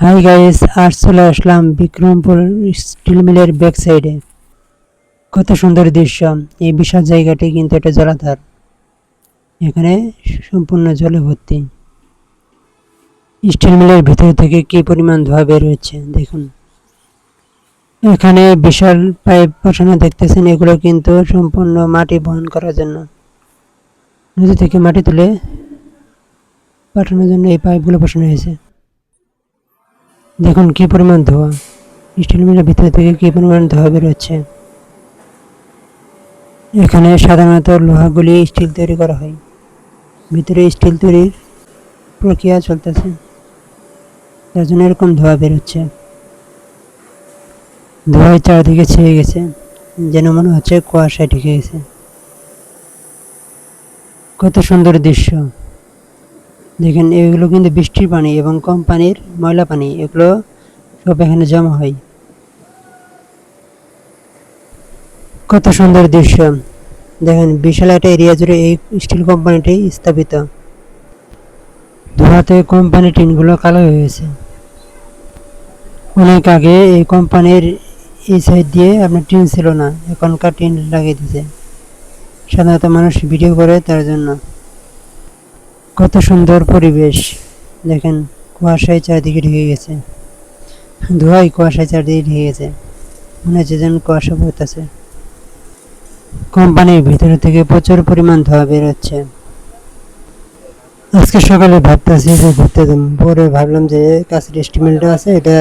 High guys আর চলে আসলাম বিক্রমপুর স্টিল মিলের ব্যাক সাইডে কত সুন্দর দৃশ্য, এই বিশাল জায়গাটি কিন্তু একটা জলাধার। এখানে সম্পূর্ণ জলে ভর্তি। স্টিল মিলের ভিতর থেকে কি পরিমাণ ধোয়া বের হচ্ছে, দেখুন। এখানে বিশাল পাইপ বসানো দেখতেছেন, এগুলো কিন্তু সম্পূর্ণ মাটি বহন করার জন্য। নদী থেকে মাটি তুলে পাঠানোর জন্য এই পাইপগুলো বসানো হয়েছে। দেখুন কি পরিমাণ ধোয়া। স্টিল মিলের ভিতর থেকে কি পরিমাণ ধোয়া বেরোচ্ছে। এখানে সাধারণত লোহাগুলি স্টিল তৈরি করা হয়। ভিতরে স্টিল তৈরির প্রক্রিয়া চলতেছে। তার জন্য এরকম ধোয়া বেরোচ্ছে। ধোঁয়ায় চারদিকে ছেয়ে গেছে। যেন মনে হচ্ছে কুয়াশায় ঢেকে গেছে। কত সুন্দর দৃশ্য। দেখেন, এগুলো কিন্তু বৃষ্টির পানি এবং কোম্পানির ময়লা পানি, এগুলো সব এখানে জমা হয়। কত সুন্দর দৃশ্য। দেখেন, বিশাল একটা এরিয়া জুড়ে এই স্টিল কোম্পানিটি স্থাপিত। ধোঁয়াতে কোম্পানি টিনগুলো কালো হয়ে গেছে। অনেক আগে এই কোম্পানির এই সাইড দিয়ে আপনার টিন ছিল না, এখনকার টিন লাগিয়ে দিয়েছে। সাধারণত মানুষ ভিডিও করে তার জন্য। কত সুন্দর পরিবেশ। দেখেন, কুয়াশায় চারদিকে ঢেকে গেছে। ধোঁয়াই কুয়াশায় চারদিকে ঢেকে গেছে। মনে হচ্ছে যেন কুয়াশা পড়তেছে কোম্পানির ভিতরে থেকে প্রচুর পরিমাণ ধোঁয়া বেরোচ্ছে আজকে সকালে ভাবতেছি যে ঘুরতে পরে ভাবলাম যে কাছের স্টিমেলটা আছে, এটা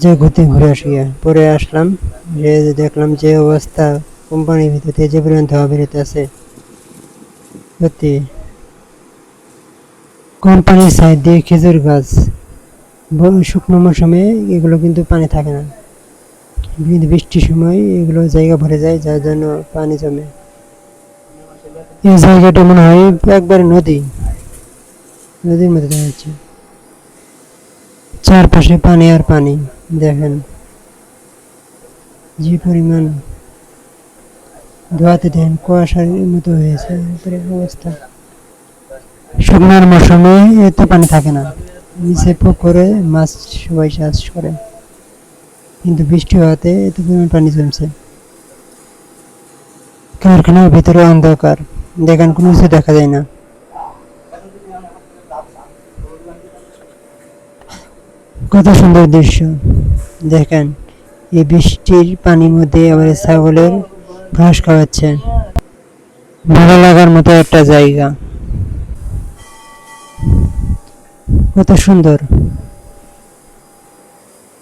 যে ঘুরতে ঘুরে আসি। পরে আসলাম, যে দেখলাম যে অবস্থা কোম্পানির ভিতর থেকে যে পরিমাণ ধোয়া বেরোতে আছে সত্যি কোম্পানির সাইড দিয়ে খেজুর গাছ শুকনো মৌসুমে এগুলো কিন্তু পানি থাকে না। কিন্তু বৃষ্টির সময় এগুলো জায়গা ভরে যায়, যার জন্য পানি জমে। এই জায়গাটা মনে হয় একবারে নদী। নদীর মধ্যে দেখা যাচ্ছে। চারপাশে পানি আর পানি, দেখেন। যে পরিমাণ ধোয়াতে দেন কুয়াশার মতো হয়েছে অবস্থা। শুকনার মৌসুমে এত পানি থাকে না। নিচে পুকুরে মাছ সবাই চাষ করে। কিন্তু বৃষ্টি হওয়াতে এত পরিমাণ পানি জমছে। কারখানার ভিতরে অন্ধকার। দেখেন, কোনো কিছু দেখা যায় না। কত সুন্দর দৃশ্য। দেখেন, এই বৃষ্টির পানির মধ্যে আবার ছাগলের ঘাস খাওয়াচ্ছে। ভালো লাগার মতো একটা জায়গা। কত সুন্দর।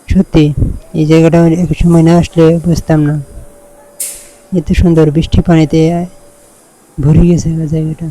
সত্যি, এই জায়গাটা এক সময় না আসলে বুঝতাম না। এত সুন্দর বৃষ্টি পানিতে ভরে গেছে জায়গাটা।